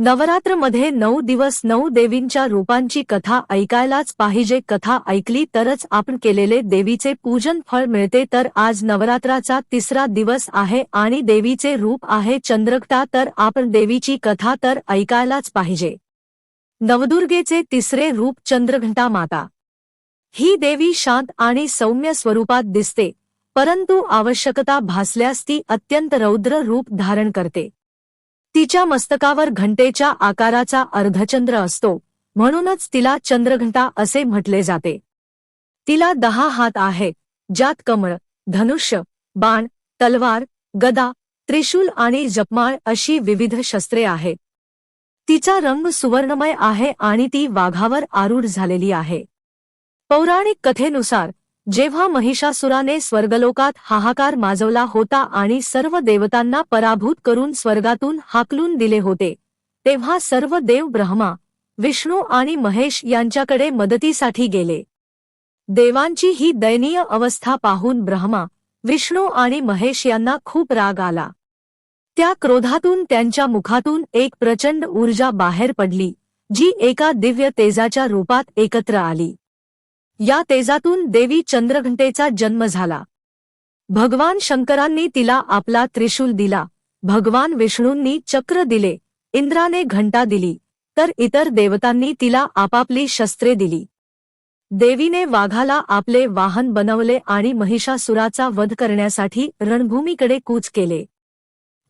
नवरात्रमध्ये नऊ दिवस नऊ देवींच्या रूपांची कथा ऐकायलाच पाहिजे. कथा ऐकली तरच आपण केलेले देवीचे पूजन फळ मिळते. तर आज नवरात्राचा तिसरा दिवस आहे आणि देवीचे रूप आहे चंद्रकटा. तर आपण देवीची कथा तर ऐकायलाच पाहिजे. नवदुर्गेचे तिसरे रूप चंद्रघंटा माता. ही देवी शांत आणि सौम्य स्वरूपात दिसते परंतु आवश्यकता भासल्यास ती अत्यंत रौद्र रूप धारण करते. तिच्या मस्तकावर घंटेच्या आकाराचा अर्धचंद्र असतो म्हणूनच तिला चंद्रघंटा असे म्हटले जाते. तिला दहा हात आहेत ज्यात कमळ धनुष्य बाण तलवार गदा त्रिशूल आणि जपमाळ अशी विविध शस्त्रे आहेत तिचा रंग सुवर्णमय आहे आणि ती वाघावर आरूढ झालेली आहे. पौराणिक कथेनुसार जेव्हा महिषासुराने स्वर्गलोकात हाहाकार माजवला होता आणि सर्व देवतांना पराभूत करून स्वर्गातून हाकलून दिले होते तेव्हा सर्व देव ब्रह्मा विष्णू आणि महेश यांच्याकडे मदतीसाठी गेले. देवांची ही दयनीय अवस्था पाहून ब्रह्मा विष्णू आणि महेश यांना खूप राग आला. त्या क्रोधातून त्यांच्या मुखातून एक प्रचंड ऊर्जा बाहेर पडली जी एका दिव्य तेजाच्या रूपात एकत्र आली. या तेजातून देवी चंद्रघंटेचा जन्म झाला. भगवान शंकरांनी तिला आपला त्रिशूल दिला. भगवान विष्णूंनी चक्र दिले. इंद्राने घंटा दिली. तर इतर देवतांनी तिला आपापली शस्त्रे दिली. देवीने वाघाला आपले वाहन बनवले आणि महिषासुराचा वध करण्यासाठी रणभूमीकडे कूच केले.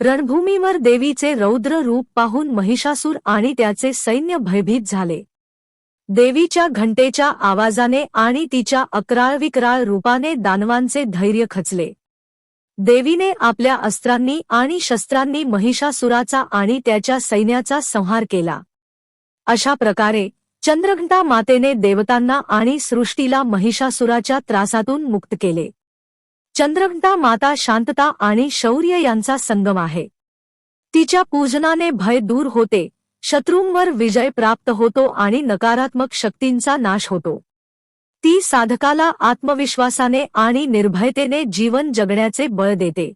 रणभूमीवर देवीचे रौद्र रूप पाहून महिषासूर आणि त्याचे सैन्य भयभीत झाले. देवीच्या घंटेच्या आवाजाने आणि तिच्या अकराळविकराळ रूपाने दानवांचे धैर्य खचले. देवीने आपल्या अस्त्रांनी आणि शस्त्रांनी महिषासुराचा आणि त्याच्या सैन्याचा संहार केला. अशा प्रकारे चंद्रघंटा मातेने देवतांना आणि सृष्टीला महिषासुराच्या त्रासातून मुक्त केले. चंद्रघंटा माता शांतता आणि शौर्य यांचा संगम आहे. तिच्या पूजनाने भय दूर होते शत्रूंवर विजय प्राप्त होतो आणि नकारात्मक शक्तींचा नाश होतो. ती साधकाला आत्मविश्वासाने आणि निर्भयतेने जीवन जगण्याचे बळ देते.